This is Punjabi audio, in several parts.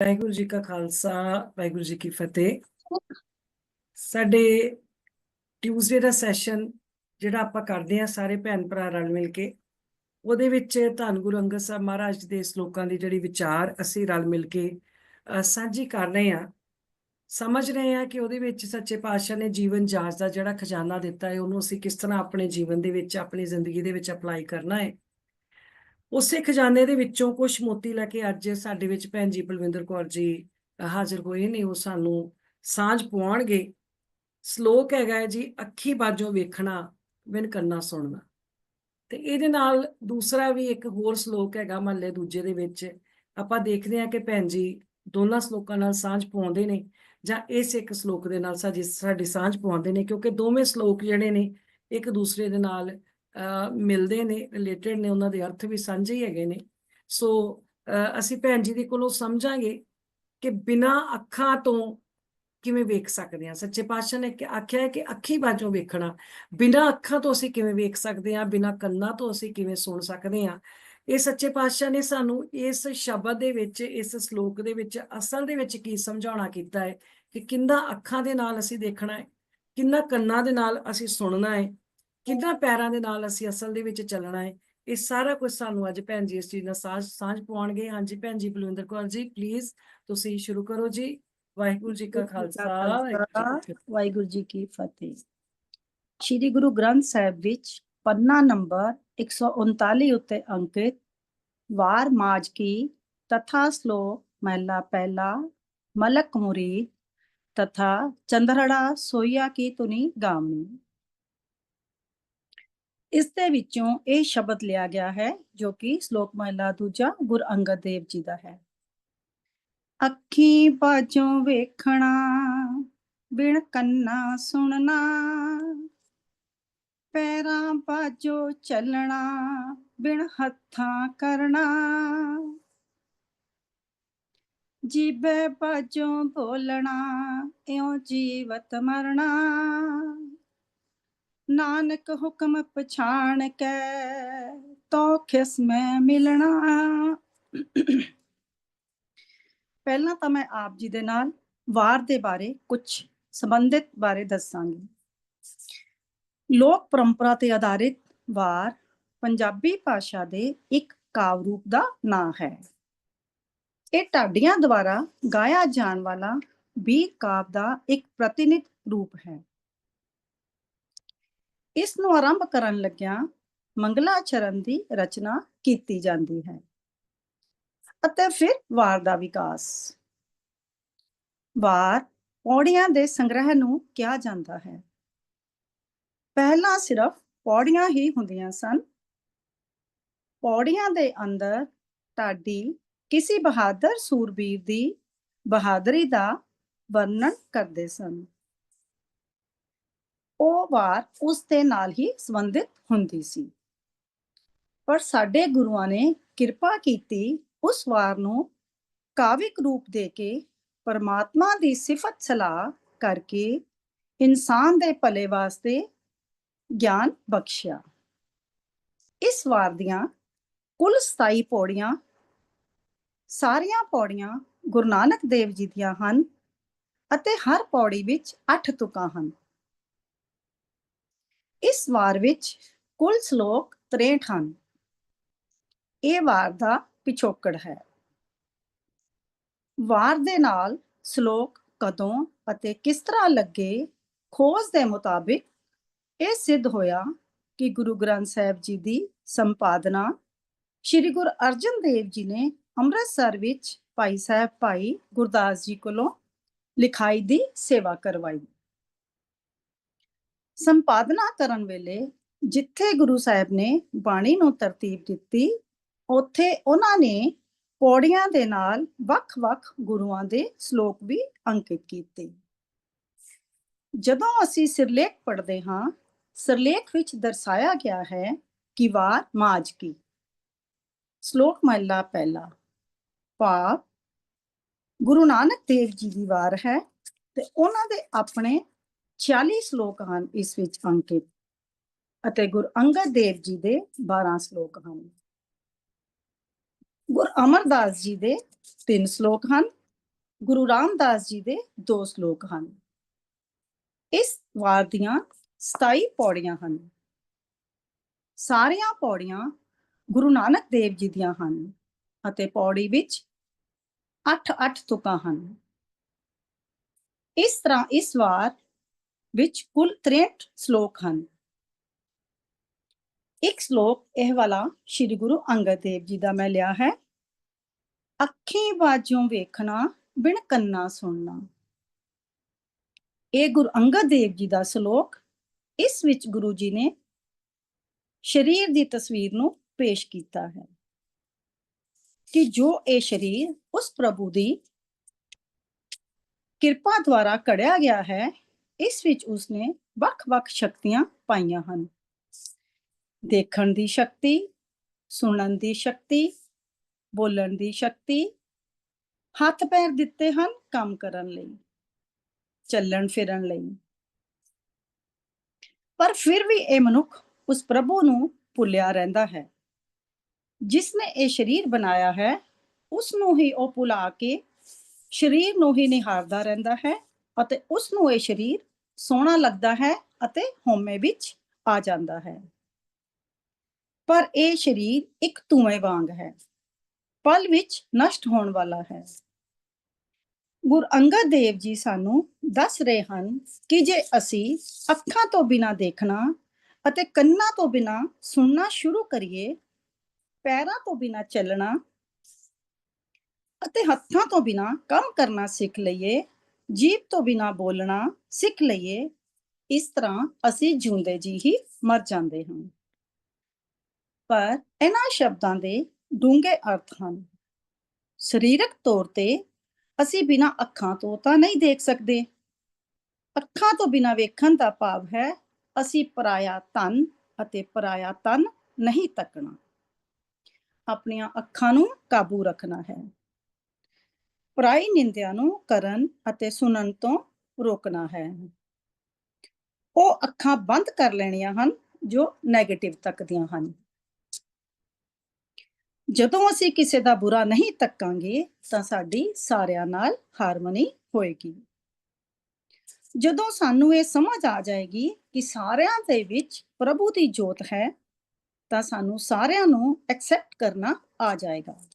ਵਾਹਿਗੁਰੂ ਜੀ ਕਾ ਖਾਲਸਾ, ਵਾਹਿਗੁਰੂ ਜੀ ਕੀ ਫਤਿਹ। ਸਾਡੇ ਟਿਊਜ਼ਡੇ ਦਾ ਸੈਸ਼ਨ ਜਿਹੜਾ ਆਪਾਂ ਕਰਦੇ ਆ ਸਾਰੇ ਭੈਣ ਭਰਾ ਰਲ ਮਿਲ ਕੇ, ਉਹਦੇ ਵਿੱਚ ਧੰਨ ਗੁਰੂ ਅੰਗਦ ਸਾਹਿਬ ਮਹਾਰਾਜ ਦੇ ਸ਼ਲੋਕਾਂ ਦੀ ਜਿਹੜੀ ਵਿਚਾਰ ਅਸੀਂ ਰਲ ਮਿਲ ਕੇ ਸਾਂਝੀ ਕਰ ਰਹੇ ਆ ਸਮਝ ਰਹੇ ਆ ਕਿ ਉਹਦੇ ਵਿੱਚ ਸੱਚੇ ਪਾਤਸ਼ਾਹ ਨੇ ਜੀਵਨ ਜਾਂਚ ਦਾ ਜਿਹੜਾ ਖਜ਼ਾਨਾ ਦਿੱਤਾ ਹੈ, ਉਹਨੂੰ ਅਸੀਂ ਕਿਸ ਤਰ੍ਹਾਂ ਆਪਣੇ ਜੀਵਨ ਦੇ ਵਿੱਚ, ਆਪਣੀ ਜ਼ਿੰਦਗੀ ਦੇ ਵਿੱਚ ਅਪਲਾਈ ਕਰਨਾ ਹੈ। ਉਸੇ ਖਜ਼ਾਨੇ ਦੇ ਵਿੱਚੋਂ ਕੁਝ ਮੋਤੀ ਲੈ ਕੇ ਅੱਜ ਸਾਡੇ ਵਿੱਚ ਭੈਣ ਜੀ ਬਲਵਿੰਦਰ ਕੌਰ ਜੀ ਹਾਜ਼ਰ ਹੋਏ ਨੇ, ਉਹ ਸਾਨੂੰ ਸਾਂਝ ਪਵਾਉਣਗੇ। ਸ਼ਲੋਕ ਹੈਗਾ ਜੀ, ਅੱਖੀ ਬਾਝੋਂ ਵੇਖਣਾ, ਬਿਨ ਕੰਨਾਂ ਸੁਣਨਾ। ਤੇ ਇਹਦੇ ਨਾਲ ਦੂਸਰਾ ਵੀ ਇੱਕ ਹੋਰ ਸ਼ਲੋਕ ਹੈਗਾ ਮਹੱਲੇ ਦੂਜੇ ਦੇ ਵਿੱਚ। ਆਪਾਂ ਦੇਖਦੇ ਹਾਂ ਕਿ ਭੈਣ ਜੀ ਦੋਨਾਂ ਸ਼ਲੋਕਾਂ ਨਾਲ ਸਾਂਝ ਪਾਉਂਦੇ ਨੇ, ਜਾਂ ਇਸ ਇੱਕ ਸ਼ਲੋਕ ਦੇ ਨਾਲ ਸਾਡੀ ਸਾਡੀ ਸਾਂਝ ਪਾਉਂਦੇ ਨੇ, ਕਿਉਂਕਿ ਦੋਵੇਂ ਸ਼ਲੋਕ ਜਿਹੜੇ ਨੇ, ਇੱਕ ਦੂਸਰੇ ਦੇ ਨਾਲ ਮਿਲਦੇ ਨੇ ਰਿਲੇਟਡ ਨੇ, ਉਹਨਾਂ ਦੇ ਅਰਥ ਵੀ ਸਾਂਝੇ ਹੀ ਹੈਗੇ ਨੇ। ਸੋ ਅਹ ਅਸੀਂ ਭੈਣ ਜੀ ਦੇ ਕੋਲੋਂ ਸਮਝਾਂਗੇ ਕਿ ਬਿਨਾਂ ਅੱਖਾਂ ਤੋਂ ਕਿਵੇਂ ਵੇਖ ਸਕਦੇ ਹਾਂ। ਸੱਚੇ ਪਾਤਸ਼ਾਹ ਨੇ ਆਖਿਆ ਹੈ ਕਿ ਅੱਖੀ ਬਾਝੋਂ ਵੇਖਣਾ, ਬਿਨਾਂ ਅੱਖਾਂ ਤੋਂ ਅਸੀਂ ਕਿਵੇਂ ਵੇਖ ਸਕਦੇ ਹਾਂ, ਬਿਨਾਂ ਕੰਨਾਂ ਤੋਂ ਅਸੀਂ ਕਿਵੇਂ ਸੁਣ ਸਕਦੇ ਹਾਂ। ਇਹ ਸੱਚੇ ਪਾਤਸ਼ਾਹ ਨੇ ਸਾਨੂੰ ਇਸ ਸ਼ਬਦ ਦੇ ਵਿੱਚ, ਇਸ ਸ਼ਲੋਕ ਦੇ ਵਿੱਚ, ਅਸਲ ਦੇ ਵਿੱਚ ਕੀ ਸਮਝਾਉਣਾ ਕੀਤਾ ਹੈ ਕਿ ਕਿੰਨਾ ਅੱਖਾਂ ਦੇ ਨਾਲ ਅਸੀਂ ਦੇਖਣਾ ਹੈ, ਕਿੰਨਾ ਕੰਨਾਂ ਦੇ ਨਾਲ ਅਸੀਂ ਸੁਣਨਾ ਹੈ ਕਿੰਨਾ ਪੈਰਾਂ ਦੇ ਨਾਲ ਅਸੀਂ ਅਸਲ ਦੇ ਵਿੱਚ ਚੱਲਣਾ ਹੈ। ਇਹ ਸਾਰਾ ਕੁਝ ਸਾਨੂੰ ਅੱਜ ਭੈਣ ਜੀ ਇਸ ਚੀਜ਼ ਨਾਲ ਸਾਂਝ ਸਾਂਝ ਪਵਾਉਣਗੇ। ਹਾਂਜੀ ਭੈਣ ਜੀ ਬਲਵਿੰਦਰ ਕੌਰ ਜੀ ਪਲੀਜ਼ ਤੁਸੀਂ ਸ਼ੁਰੂ ਕਰੋ ਜੀ। ਵਾਹਿਗੁਰੂ ਜੀ ਕਾ ਖਾਲਸਾ ਵਾਹਿਗੁਰੂ ਜੀ ਕੀ ਫਤਿਹ। ਸ੍ਰੀ ਗੁਰੂ ਗ੍ਰੰਥ ਸਾਹਿਬ ਵਿੱਚ ਪੰਨਾ ਨੰਬਰ 139 ਉੱਤੇ ਅੰਕਿਤ ਵਾਰ ਮਾਜ ਕੀ ਤਥਾ ਸ਼ਲੋਕ ਮਹਿਲਾ ਪਹਿਲਾ ਮਲਕ ਮੁਰੀਦ ਤਥਾ ਚੰਦਰੜਾ ਸੋਈਆ ਕੀ ਤੁਨੀ ਗਾਮਨੀ ਇਸ ਦੇ ਵਿੱਚੋਂ ਇਹ ਸ਼ਬਦ ਲਿਆ ਗਿਆ ਹੈ, ਜੋ ਕਿ ਸ਼ਲੋਕ ਮਹਿਲਾ ਦੂਜਾ ਗੁਰ ਅੰਗਦ ਦੇਵ ਜੀ ਦਾ ਹੈ। ਅੱਖੀ ਬਾਝੋਂ ਵੇਖਣਾ, ਬਿਨ ਕੰਨਾ ਸੁਣਨਾ, ਪੈਰਾਂ ਬਾਝੋਂ ਚੱਲਣਾ, ਬਿਨ ਹੱਥਾਂ ਕਰਨਾ। ਜੀਬੇ ਬਾਝੋਂ ਬੋਲਣਾ, ਇਉਂ ਜੀਵਤ ਮਰਨਾ। ਨਾਨਕ ਹੁਕਮ ਪਛਾਣ ਕੇ ਤੋ ਖਿਸਮੈ ਮਿਲਣਾ। ਪਹਿਲਾਂ ਤਾਂ ਮੈਂ ਆਪ ਜੀ ਦੇ ਨਾਲ ਵਾਰ ਦੇ ਬਾਰੇ ਕੁਝ ਸੰਬੰਧਿਤ ਬਾਰੇ ਦੱਸਾਂਗੀ। ਲੋਕ ਪਰੰਪਰਾ ਤੇ ਆਧਾਰਿਤ ਵਾਰ ਪੰਜਾਬੀ ਭਾਸ਼ਾ ਦੇ ਇੱਕ ਕਾਵ ਰੂਪ ਦਾ ਨਾਂ ਹੈ। ਇਹ ਢਾਡੀਆਂ ਦੁਆਰਾ ਗਾਇਆ ਜਾਣ ਵਾਲਾ ਵੀਰ ਕਾਵ ਦਾ ਇੱਕ ਪ੍ਰਤੀਨਿਧ ਰੂਪ ਹੈ। ਇਸ ਨੂੰ ਆਰੰਭ ਕਰਨ ਲੱਗਿਆਂ ਮੰਗਲਾਚਰਨ ਦੀ ਰਚਨਾ ਕੀਤੀ ਜਾਂਦੀ ਹੈ ਅਤੇ ਫਿਰ ਵਾਰ ਦਾ ਵਿਕਾਸ। ਵਾਰ ਪੌੜੀਆਂ ਦੇ ਸੰਗ੍ਰਹਿ ਨੂੰ ਕਿਹਾ ਜਾਂਦਾ ਹੈ। ਪਹਿਲਾਂ ਸਿਰਫ ਪੌੜੀਆਂ ਹੀ ਹੁੰਦੀਆਂ ਸਨ। ਪੌੜੀਆਂ ਦੇ ਅੰਦਰ ਢਾਡੀ ਕਿਸੇ ਬਹਾਦਰ ਸੂਰਬੀਰ ਦੀ ਬਹਾਦਰੀ ਦਾ ਵਰਣਨ ਕਰਦੇ ਸਨ। ਉਹ ਵਾਰ ਉਸ ਦੇ ਨਾਲ ਹੀ ਸੰਬੰਧਿਤ ਹੁੰਦੀ ਸੀ। ਪਰ ਸਾਡੇ ਗੁਰੂਆਂ ਨੇ ਕਿਰਪਾ ਕੀਤੀ ਉਸ ਵਾਰ ਨੂੰ ਕਾਵਿਕ ਰੂਪ ਦੇ ਕੇ ਪਰਮਾਤਮਾ ਦੀ ਸਿਫਤ ਸਲਾਹ ਕਰਕੇ ਇਨਸਾਨ ਦੇ ਭਲੇ ਵਾਸਤੇ ਗਿਆਨ ਬਖਸ਼ਿਆ। ਇਸ ਵਾਰ ਦੀਆਂ ਕੁੱਲ 27 ਪੌੜੀਆਂ ਸਾਰੀਆਂ ਪੌੜੀਆਂ ਗੁਰੂ ਨਾਨਕ ਦੇਵ ਜੀ ਦੀਆਂ ਹਨ ਅਤੇ ਹਰ ਪੌੜੀ ਵਿੱਚ 8 ਤੁਕਾਂ ਹਨ। ਇਸ ਵਾਰ ਵਿੱਚ ਕੁੱਲ ਸ਼ਲੋਕ 63 ਹਨ। ਇਹ ਵਾਰ ਦਾ ਪਿਛੋਕੜ ਹੈ। ਵਾਰ ਦੇ ਨਾਲ ਸ਼ਲੋਕ ਕਦੋਂ ਅਤੇ ਕਿਸ ਤਰ੍ਹਾਂ ਲੱਗੇ ਖੋਜ ਦੇ ਮੁਤਾਬਿਕ ਇਹ ਸਿੱਧ ਹੋਇਆ ਕਿ ਗੁਰੂ ਗ੍ਰੰਥ ਸਾਹਿਬ ਜੀ ਦੀ ਸੰਪਾਦਨਾ ਸ੍ਰੀ ਗੁਰੂ ਅਰਜਨ ਦੇਵ ਜੀ ਨੇ ਅੰਮ੍ਰਿਤਸਰ ਵਿੱਚ ਭਾਈ ਸਾਹਿਬ ਭਾਈ ਗੁਰਦਾਸ ਜੀ ਕੋਲੋਂ ਲਿਖਾਈ ਦੀ ਸੇਵਾ ਕਰਵਾਈ। ਸੰਪਾਦਨਾ ਕਰਨ ਵੇਲੇ ਜਿੱਥੇ ਗੁਰੂ ਸਾਹਿਬ ਨੇ ਬਾਣੀ ਨੂੰ ਤਰਤੀਬ ਦਿੱਤੀ, ਉੱਥੇ ਉਹਨਾਂ ਨੇ ਪੌੜੀਆਂ ਦੇ ਨਾਲ ਵੱਖ-ਵੱਖ ਗੁਰੂਆਂ ਦੇ ਸ਼ਲੋਕ ਵੀ ਅੰਕਿਤ ਕੀਤੇ। ਜਦੋਂ ਅਸੀਂ ਸਿਰਲੇਖ ਪੜ੍ਹਦੇ ਹਾਂ, ਸਿਰਲੇਖ ਵਿੱਚ ਦਰਸਾਇਆ ਗਿਆ ਹੈ ਕਿ ਵਾਰ ਮਾਜ ਕੀ। ਸ਼ਲੋਕ ਮਹਲਾ ਪਹਿਲਾ ਭਾਵ ਗੁਰੂ ਨਾਨਕ ਦੇਵ ਜੀ ਦੀ ਵਾਰ ਹੈ ਤੇ ਉਹਨਾਂ ਦੇ ਆਪਣੇ 46 ਸ਼ਲੋਕ ਹਨ ਇਸ ਵਿੱਚ ਅੰਕਿਤ ਅਤੇ ਗੁਰ ਅੰਗਦ ਦੇਵ ਜੀ ਦੇ 12 ਸ਼ਲੋਕ ਹਨ। ਗੁਰ ਅਮਰਦਾਸ ਜੀ ਦੇ ਤਿੰਨ ਸ਼ਲੋਕ ਹਨ, ਗੁਰੂ ਰਾਮਦਾਸ ਜੀ ਦੇ ਦੋ ਸ਼ਲੋਕ ਹਨ। ਇਸ ਵਾਰ ਦੀਆਂ 27 ਪੌੜੀਆਂ ਹਨ। ਸਾਰੀਆਂ ਪੌੜੀਆਂ ਗੁਰੂ ਨਾਨਕ ਦੇਵ ਜੀ ਦੀਆਂ ਹਨ ਅਤੇ ਪੌੜੀ ਵਿੱਚ 8-8 ਤੁਕਾਂ ਹਨ। ਇਸ ਤਰ੍ਹਾਂ ਇਸ ਵਾਰ ਵਿੱਚ ਕੁੱਲ 63 ਸ਼ਲੋਕ ਹਨ। ਇੱਕ ਸ਼ਲੋਕ ਇਹ ਵਾਲਾ ਸ੍ਰੀ ਗੁਰੂ ਅੰਗਦ ਦੇਵ ਜੀ ਦਾ ਮੈਂ ਲਿਆ ਹੈ। ਅੱਖੀਂ ਬਾਝੋਂ ਵੇਖਣਾ, ਬਿਨ ਕੰਨਾ ਸੁਣਨਾ। ਇਹ ਗੁਰੂ ਅੰਗਦ ਦੇਵ ਜੀ ਦਾ ਸ਼ਲੋਕ ਇਸ ਵਿੱਚ ਗੁਰੂ ਜੀ ਨੇ ਸਰੀਰ ਦੀ ਤਸਵੀਰ ਨੂੰ ਪੇਸ਼ ਕੀਤਾ ਹੈ ਕਿ ਜੋ ਇਹ ਸਰੀਰ ਉਸ ਪ੍ਰਭੂ ਦੀ ਕਿਰਪਾ ਦੁਆਰਾ ਕੜਿਆ ਗਿਆ ਹੈ ਇਸ ਵਿੱਚ ਉਸਨੇ ਵੱਖ-ਵੱਖ ਸ਼ਕਤੀਆਂ ਪਾਈਆਂ ਹਨ। ਦੇਖਣ ਦੀ ਸ਼ਕਤੀ, ਸੁਣਨ ਦੀ ਸ਼ਕਤੀ, ਬੋਲਣ ਦੀ ਸ਼ਕਤੀ, ਹੱਥ ਪੈਰ ਦਿੱਤੇ ਹਨ ਕੰਮ ਕਰਨ ਲਈ, ਚੱਲਣ ਫਿਰਨ ਲਈ। ਪਰ ਫਿਰ ਵੀ ਇਹ ਮਨੁੱਖ ਉਸ ਪ੍ਰਭੂ ਨੂੰ ਭੁੱਲਿਆ ਰਹਿੰਦਾ ਹੈ। ਜਿਸ ਨੇ ਇਹ ਸਰੀਰ ਬਣਾਇਆ ਹੈ ਉਸ ਨੂੰ ਹੀ ਉਹ ਭੁਲਾ ਕੇ ਸਰੀਰ ਨੂੰ ਹੀ ਨਿਹਾਰਦਾ ਰਹਿੰਦਾ ਹੈ ਅਤੇ ਉਸ ਨੂੰ ਇਹ ਸਰੀਰ ਸੋਹਣਾ ਲੱਗਦਾ ਹੈ ਅਤੇ ਹਉਮੈ ਵਿੱਚ ਆ ਜਾਂਦਾ ਹੈ। ਪਰ ਇਹ ਸਰੀਰ ਇੱਕ ਧੂਏ ਵਾਂਗ ਹੈ। ਪਲ ਵਿੱਚ ਨਸ਼ਟ ਹੋਣ ਵਾਲਾ ਹੈ। ਗੁਰ ਅੰਗਦ ਦੇਵ ਜੀ ਸਾਨੂੰ ਦੱਸ ਰਹੇ ਹਨ ਕਿ ਜੇ ਅਸੀਂ ਅੱਖਾਂ ਤੋਂ ਬਿਨਾ ਦੇਖਣਾ ਅਤੇ ਕੰਨਾਂ ਤੋਂ ਬਿਨਾ ਸੁਣਨਾ ਸ਼ੁਰੂ ਕਰੀਏ, ਪੈਰਾਂ ਤੋਂ ਬਿਨਾ ਚੱਲਣਾ ਅਤੇ ਹੱਥਾਂ ਤੋਂ ਬਿਨਾ ਕੰਮ ਕਰਨਾ ਸਿੱਖ ਲਈਏ ਜੀਭ ਤੋਂ ਬਿਨਾ ਬੋਲਣਾ ਸਿੱਖ ਲਈਏ, ਇਸ ਤਰ੍ਹਾਂ ਅਸੀਂ ਜਿਉਂਦੇ ਜੀ ਹੀ ਮਰ ਜਾਂਦੇ ਹਾਂ। ਪਰ ਇਹਨਾਂ ਸ਼ਬਦਾਂ ਦੇ ਡੂੰਘੇ ਅਰਥ ਹਨ। ਸਰੀਰਕ ਤੌਰ ਤੇ ਅਸੀਂ ਬਿਨਾ ਅੱਖਾਂ ਤੋਂ ਤਾਂ ਨਹੀਂ ਦੇਖ ਸਕਦੇ। ਅੱਖਾਂ ਤੋਂ ਬਿਨਾ ਵੇਖਣ ਦਾ ਭਾਵ ਹੈ ਅਸੀਂ ਪਰਾਇਆ ਤਨ ਅਤੇ ਪਰਾਇਆ ਤਨ ਨਹੀਂ ਤੱਕਣਾ। ਆਪਣੀਆਂ ਅੱਖਾਂ ਨੂੰ ਕਾਬੂ ਰੱਖਣਾ ਹੈ। ਪਰਾਈ ਨਿੰਦਿਆ ਨੂੰ ਕਰਨ ਅਤੇ ਸੁਣਨ ਤੋਂ ਰੋਕਣਾ ਹੈ। ਉਹ ਅੱਖਾਂ ਬੰਦ ਕਰ ਲੈਣੀਆਂ ਹਨ ਜੋ 네ਗੇਟਿਵ ਤੱਕਦੀਆਂ ਹਨ। ਜਦੋਂ ਅਸੀਂ ਕਿਸੇ ਦਾ ਬੁਰਾ ਨਹੀਂ ਤੱਕਾਂਗੇ ਤਾਂ ਸਾਡੀ ਸਾਰਿਆਂ ਨਾਲ ਹਾਰਮਨੀ ਹੋਏਗੀ। ਜਦੋਂ ਸਾਨੂੰ ਇਹ ਸਮਝ ਆ ਜਾਏਗੀ ਕਿ ਸਾਰਿਆਂ ਦੇ ਵਿੱਚ ਪ੍ਰਭੂ ਦੀ ਜੋਤ ਹੈ ਤਾਂ ਸਾਨੂੰ ਸਾਰਿਆਂ ਨੂੰ ਐਕਸੈਪਟ ਕਰਨਾ ਆ ਜਾਏਗਾ।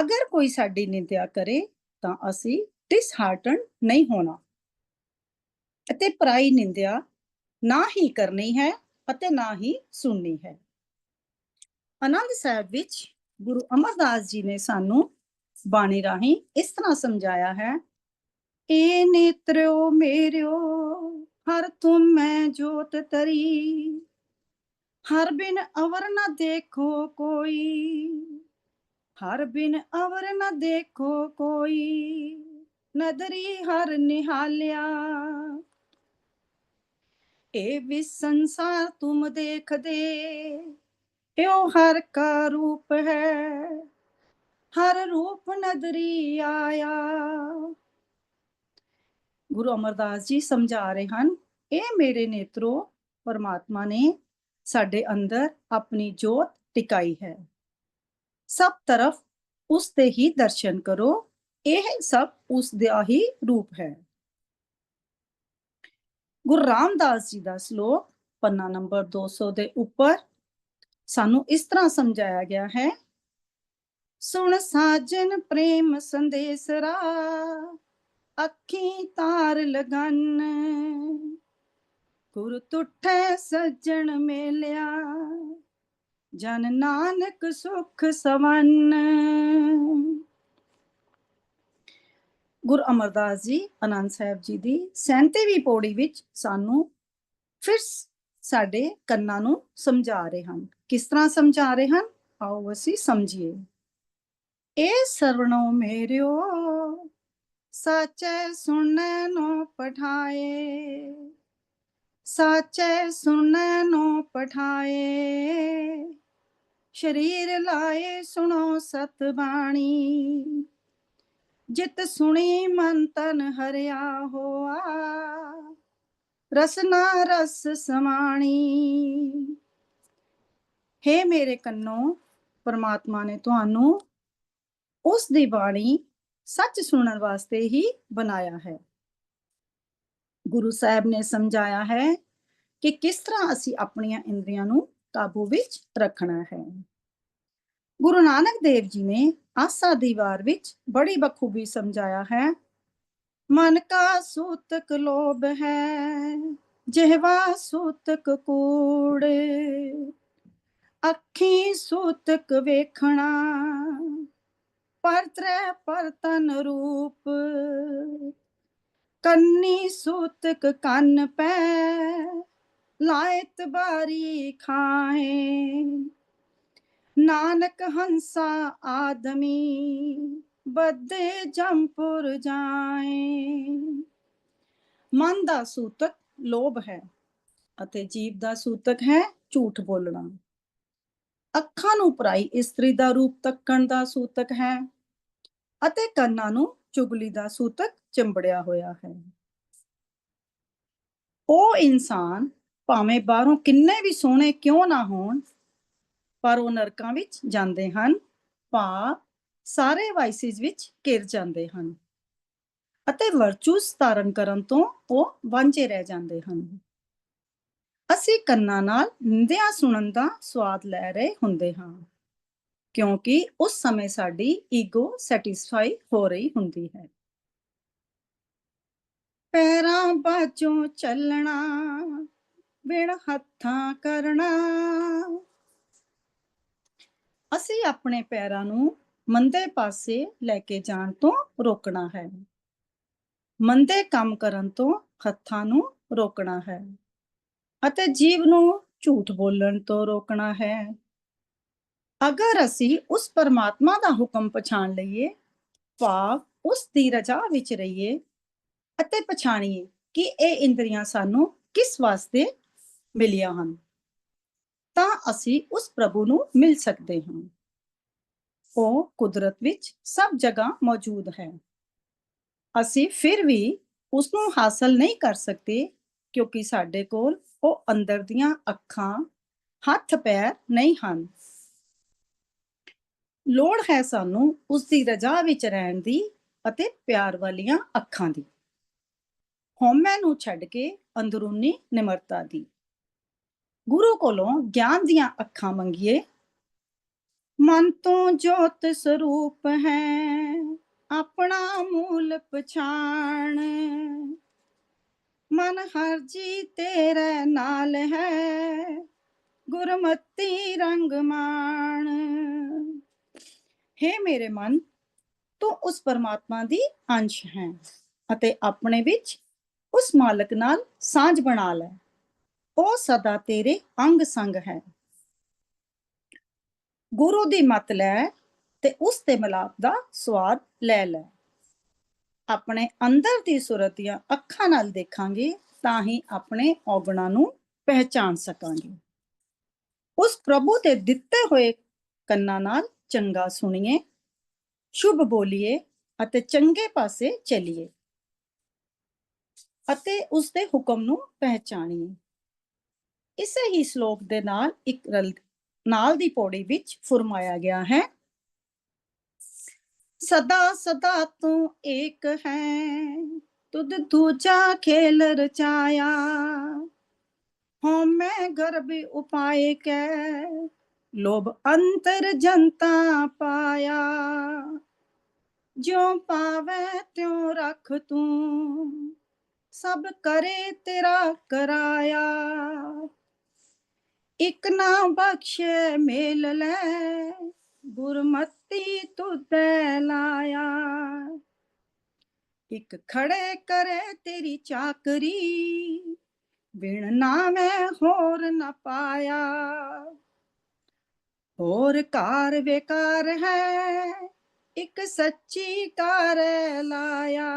ਅਗਰ ਕੋਈ ਸਾਡੀ ਨਿੰਦਿਆ ਕਰੇ ਤਾਂ ਅਸੀਂ ਡਿਸਹਾਰਟਨ ਨਹੀਂ ਹੋਣਾ। ਅਤੇ ਪਰਾਈ ਨਿੰਦਿਆ ਨਾ ਹੀ ਕਰਨੀ ਹੈ ਅਤੇ ਨਾ ਹੀ ਸੁਣਨੀ ਹੈ। ਆਨੰਦ ਸਾਹਿਬ ਵਿੱਚ ਗੁਰੂ ਅਮਰਦਾਸ ਜੀ ਨੇ ਸਾਨੂੰ ਬਾਣੀ ਰਾਹੀਂ ਇਸ ਤਰ੍ਹਾਂ ਸਮਝਾਇਆ ਹੈ, ਏ ਨੇਤਰਿਓ ਮੇਰਿਓ, ਹਰ ਤੁਮ ਮੈਂ ਜੋਤ ਤਰੀ, ਹਰ ਬਿਨ ਅਵਰ ਨਾ ਦੇਖੋ ਕੋਈ ਹਰ ਬਿਨ ਅਵਰ ਨ ਦੇਖੋ ਕੋਈ, ਨਦਰੀ ਹਰ ਨਿਹਾਲਿਆ। ਇਹ ਵੀ ਸੰਸਾਰ ਤੁਮ ਦੇਖਦੇ ਇਉ ਹਰ ਕਾ ਰੂਪ ਹੈ? ਹਰ ਰੂਪ ਨਦਰੀ ਆਇਆ। ਗੁਰੂ ਅਮਰਦਾਸ ਜੀ ਸਮਝਾ ਰਹੇ ਹਨ ਇਹ ਮੇਰੇ ਨੇਤਰੋ, ਪਰਮਾਤਮਾ ਨੇ ਸਾਡੇ ਅੰਦਰ ਆਪਣੀ ਜੋਤ ਟਿਕਾਈ ਹੈ। ਸਭ ਤਰਫ ਉਸ ਦੇ ਹੀ ਦਰਸ਼ਨ ਕਰੋ, ਇਹ ਸਭ ਉਸ ਦਾ ਹੀ ਰੂਪ ਹੈ। ਗੁਰੂ ਰਾਮਦਾਸ ਜੀ ਦਾ ਸ਼ਲੋਕ ਪੰਨਾ ਨੰਬਰ 200 ਦੇ ਉੱਪਰ ਸਾਨੂੰ ਇਸ ਤਰ੍ਹਾਂ ਸਮਝਾਇਆ ਗਿਆ ਹੈ, ਸੁਣ ਸਾਜਨ ਪ੍ਰੇਮ ਸੰਦੇਸਰਾ ਅੱਖੀ ਤਾਰ ਲਗਨ, ਗੁਰ ਤੁਠੈ ਸੱਜਣ ਮੇਲਿਆ ਜਨ ਨਾਨਕ ਸੁਖ ਸਵਨ। ਗੁਰ ਅਮਰਦਾਸ ਜੀ ਆਨੰਦ ਸਾਹਿਬ ਜੀ ਦੀ 37ਵੀਂ ਪੌੜੀ ਵਿੱਚ ਸਾਨੂੰ ਫਿਰ ਸਾਡੇ ਕੰਨਾਂ ਨੂੰ ਸਮਝਾ ਰਹੇ ਹਨ। ਕਿਸ ਤਰ੍ਹਾਂ ਸਮਝਾ ਰਹੇ ਹਨ? ਆਓ ਅਸੀਂ ਸਮਝੀਏ। ਇਹ ਸਰਵਣੋ ਮੇਰਿਓ, ਸਾਚੈ ਸੁਣੈ ਨੋ ਪਠਾਏ। ਸਾਚੈ ਸੁਣੈ ਨੋ ਪਠਾਏ। ਸ਼ਰੀਰ ਲਾਏ ਸੁਣੋ ਸਤ ਬਾਣੀ ਜਿਤ ਸੁਣੀ ਮਨ ਤਨ ਹਰਿਆ ਹੋਆ। ਰਸਨਾ ਰਸ ਸਮਾਣੀ। ਹੇ ਮੇਰੇ ਕੰਨੋ, ਪਰਮਾਤਮਾ ਨੇ ਤੁਹਾਨੂੰ ਉਸ ਦੀ ਬਾਣੀ ਸੱਚ ਸੁਣਨ ਵਾਸਤੇ ਹੀ ਬਣਾਇਆ ਹੈ। ਗੁਰੂ ਸਾਹਿਬ ਨੇ ਸਮਝਾਇਆ ਹੈ ਕਿ ਕਿਸ ਤਰ੍ਹਾਂ ਅਸੀਂ ਆਪਣੀਆਂ ਇੰਦਰੀਆਂ ਨੂੰ ਕਾਬੂ ਵਿੱਚ ਰੱਖਣਾ ਹੈ। ਗੁਰੂ ਨਾਨਕ ਦੇਵ ਜੀ ਨੇ ਆਸਾ ਦੀ ਵਾਰ ਵਿੱਚ ਬੜੀ ਬਖੂਬੀ ਸਮਝਾਇਆ ਹੈ, ਮਨ ਕਾ ਸੂਤਕ ਲੋਭ ਹੈ, ਜਿਹਵਾ ਸੂਤਕ ਕੂੜੇ, ਅੱਖੀ ਸੂਤਕ ਵੇਖਣਾ, ਪਰਤਰੇ ਪਰਤਨ ਰੂਪ, ਕੰਨੀ ਸੂਤਕ ਕੰਨ ਪੈ ਲਾਇਤ ਬਾਰੀ ਖਾਏ ਨਾਨਕ ਹੰਸਾ ਆਦਮੀ ਬੱਦੇ ਜੰਪੁਰ ਜਾਏ ਮਨ ਦਾ ਸੂਤਕ ਲੋਭ ਹੈ ਅਤੇ ਜੀਵ ਦਾ ਸੂਤਕ ਹੈ ਝੂਠ ਬੋਲਣਾ। ਅੱਖਾਂ ਨੂੰ ਪਰਾਈ ਇਸਤਰੀ ਦਾ ਰੂਪ ਤੱਕਣ ਦਾ ਸੂਤਕ ਹੈ ਅਤੇ ਕੰਨਾਂ ਨੂੰ ਚੁਗਲੀ ਦਾ ਸੂਤਕ ਚੰਬੜਿਆ ਹੋਇਆ ਹੈ। ਉਹ ਇਨਸਾਨ ਭਾਵੇਂ ਬਾਹਰੋਂ ਕਿੰਨੇ ਵੀ ਸੋਹਣੇ ਕਿਉਂ ਨਾ ਹੋਣ, ਪਰ ਉਹ ਨਰਕਾਂ ਵਿੱਚ ਜਾਂਦੇ ਹਨ ਭਾਵ ਸਾਰੇ ਵਾਈਸਿਸ ਵਿੱਚ ਘਿਰ ਜਾਂਦੇ ਹਨ ਅਤੇ ਵਰਚੂਸ ਧਾਰਨ ਕਰਨ ਤੋਂ ਉਹ ਵਾਂਝੇ ਰਹਿ ਜਾਂਦੇ ਹਨ। ਅਸੀਂ ਕੰਨਾਂ ਨਾਲ ਨਿੰਦਿਆ ਸੁਣਨ ਦਾ ਸਵਾਦ ਲੈ ਰਹੇ ਹੁੰਦੇ ਹਾਂ, ਕਿਉਂਕਿ ਉਸ ਸਮੇਂ ਸਾਡੀ ਈਗੋ ਸੈਟੀਸਫਾਈ ਹੋ ਰਹੀ ਹੁੰਦੀ ਹੈ। ਪੈਰਾਂ ਬਾਝੋਂ ਚੱਲਣਾ ਬਿਨ ਹੱਥਾਂ ਕਰਨਾ ਅਸੀਂ ਆਪਣੇ ਪੈਰਾਂ ਨੂੰ ਮੰਦੇ ਪਾਸੇ ਲੈ ਕੇ ਜਾਣ ਤੋਂ ਰੋਕਣਾ ਹੈ। ਮੰਦੇ ਕੰਮ ਕਰਨ ਤੋਂ ਹੱਥਾਂ ਨੂੰ ਰੋਕਣਾ ਹੈ ਅਤੇ ਜੀਵ ਨੂੰ ਝੂਠ ਬੋਲਣ ਤੋਂ ਰੋਕਣਾ ਹੈ। ਅਗਰ ਅਸੀਂ ਉਸ ਪਰਮਾਤਮਾ ਦਾ ਹੁਕਮ ਪਛਾਣ ਲਈਏ, ਭਾਵ ਉਸ ਦੀ ਰਜਾ ਵਿੱਚ ਰਹੀਏ ਅਤੇ ਪਛਾਣੀਏ ਕਿ ਇਹ ਇੰਦਰੀਆਂ ਸਾਨੂੰ ਕਿਸ ਵਾਸਤੇ ਮਿਲੀਆਂ ਹਨ। ਤਾਂ ਅਸੀਂ ਉਸ ਪ੍ਰਭੂ ਨੂੰ ਮਿਲ ਸਕਦੇ ਹਾਂ। ਉਹ ਕੁਦਰਤ ਵਿੱਚ ਸਭ ਜਗ੍ਹਾ ਮੌਜੂਦ ਹੈ। ਅਸੀਂ ਫਿਰ ਵੀ ਉਸ ਨੂੰ ਹਾਸਲ ਨਹੀਂ ਕਰ ਸਕਦੇ ਕਿਉਂਕਿ ਸਾਡੇ ਕੋਲ ਉਹ ਅੰਦਰ ਦੀਆਂ ਅੱਖਾਂ, ਹੱਥ, ਪੈਰ ਨਹੀਂ ਹਨ। ਲੋੜ ਹੈ ਸਾਨੂੰ ਉਸ ਦੀ ਰਜਾ ਵਿੱਚ ਰਹਿਣ ਦੀ ਅਤੇ ਪਿਆਰ ਵਾਲੀਆਂ ਅੱਖਾਂ ਦੀ। ਹਉਮੈ ਨੂੰ ਛੱਡ ਕੇ ਅੰਦਰੂਨੀ ਨਿਮਰਤਾ ਦੀ। ਗੁਰੂ ਕੋਲੋਂ ਗਿਆਨ ਦੀਆਂ ਅੱਖਾਂ ਮੰਗੀਏ। ਮਨ ਤੋਂ ਜੋਤ ਸਰੂਪ ਹੈ, ਆਪਣਾ ਮੂਲ ਪਛਾਣ। ਮਨ ਹਰ ਜੀ ਤੇਰੇ ਨਾਲ ਹੈ, ਗੁਰਮਤੀ ਰੰਗ ਮਾਣ। हे ਮੇਰੇ ਮਨ, ਤੂੰ ਉਸ ਪਰਮਾਤਮਾ ਦੀ ਅੰਸ਼ ਹੈ ਅਤੇ ਆਪਣੇ ਵਿੱਚ ਉਸ ਮਾਲਕ ਨਾਲ ਸਾਂਝ ਬਣਾ ਲੈ। ਉਹ ਸਦਾ ਤੇਰੇ ਅੰਗ ਸੰਗ ਹੈ। ਗੁਰੂ ਦੀ ਮਤ ਲੈ ਤੇ ਉਸ ਦੇ ਮਿਲਾਪ ਦਾ ਸਵਾਦ ਲੈ ਲੈ। ਆਪਣੇ ਅੰਦਰ ਦੀ ਸੁਰਤ ਦੀਆਂ ਅੱਖਾਂ ਨਾਲ ਦੇਖਾਂਗੇ ਤਾਂ ਹੀ ਆਪਣੇ ਔਗਣਾਂ ਨੂੰ ਪਹਿਚਾਨ ਸਕਾਂਗੇ। ਉਸ ਪ੍ਰਭੂ ਦੇ ਦਿੱਤੇ ਹੋਏ ਕੰਨਾਂ ਨਾਲ ਚੰਗਾ ਸੁਣੀਏ, ਸ਼ੁਭ ਬੋਲੀਏ ਅਤੇ ਚੰਗੇ ਪਾਸੇ ਚੱਲੀਏ ਅਤੇ ਉਸ ਦੇ ਹੁਕਮ ਨੂੰ ਪਹਿਚਾਨੀਏ ਇਸੇ ਹੀ ਸ਼ਲੋਕ ਦੇ ਨਾਲ ਇੱਕ ਰਲ, ਨਾਲ ਦੀ ਪੌੜੀ ਵਿੱਚ ਫਰਮਾਇਆ ਗਿਆ ਹੈ। ਸਦਾ ਸਦਾ ਤੂੰ ਏਕ ਹੈ, ਤੁਧ ਦੂਜਾ ਖੇਲ ਰਚਾਇਆ। ਹਉ ਮੈਂ ਗਰਭ ਉਪਾਏ ਕੈ, ਲੋਭ ਅੰਤਰ ਜਨਤਾ ਪਾਇਆ। ਜਿਉ ਪਾਵੇ ਤਿਉ ਰਖ ਤੂੰ, ਸਭ ਕਰੇ ਤੇਰਾ ਕਰਾਇਆ। ਇਕ ਨਾ ਬਖਸ਼ੇ ਮੇਲ ਲੈ, ਗੁਰਮਤੀ ਤੁਧੈ ਲਾਇਆ। ਇਕ ਖੜੇ ਕਰੇ ਤੇਰੀ ਚਾਕਰੀ, ਬਿਨ ਨਾਵੇਂ ਹੋਰ ਨ ਪਾਇਆ। ਹੋਰ ਕਾਰ ਬੇਕਾਰ ਹੈ, ਇੱਕ ਸੱਚੀ ਕਾਰ ਲਾਇਆ।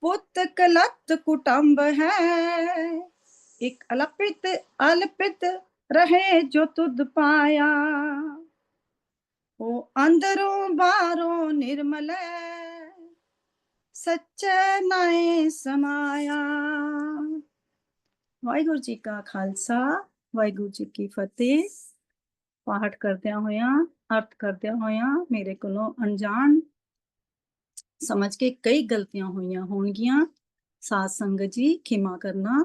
ਪੁੱਤ ਕਲਤ ਕੁਟੰਬ ਹੈ ਇੱਕ ਅਲਪਿਤ ਅਲਪਿਤ ਰਹੇ ਜੋ ਤੁਧ ਪਾਇਆ। ਉਹ ਅੰਦਰੋਂ ਬਾਹਰੋਂ ਨਿਰਮਲ ਹੈ, ਸੱਚੇ ਨਾਏ ਸਮਾਇਆ। ਵਾਹਿਗੁਰੂ ਜੀ ਕਾ ਖਾਲਸਾ ਵਾਹਿਗੁਰੂ ਜੀ ਕੀ ਫਤਿਹ। ਪਾਠ ਕਰਦਿਆਂ ਹੋਇਆਂ ਅਰਥ ਕਰਦਿਆਂ ਹੋਇਆਂ ਮੇਰੇ ਕੋਲੋਂ ਅਣਜਾਣ ਸਮਝ ਕੇ ਕਈ ਗਲਤੀਆਂ ਹੋਈਆਂ ਹੋਣਗੀਆਂ। ਸਾਧ ਸੰਗਤ ਜੀ ਖਿਮਾ ਕਰਨਾ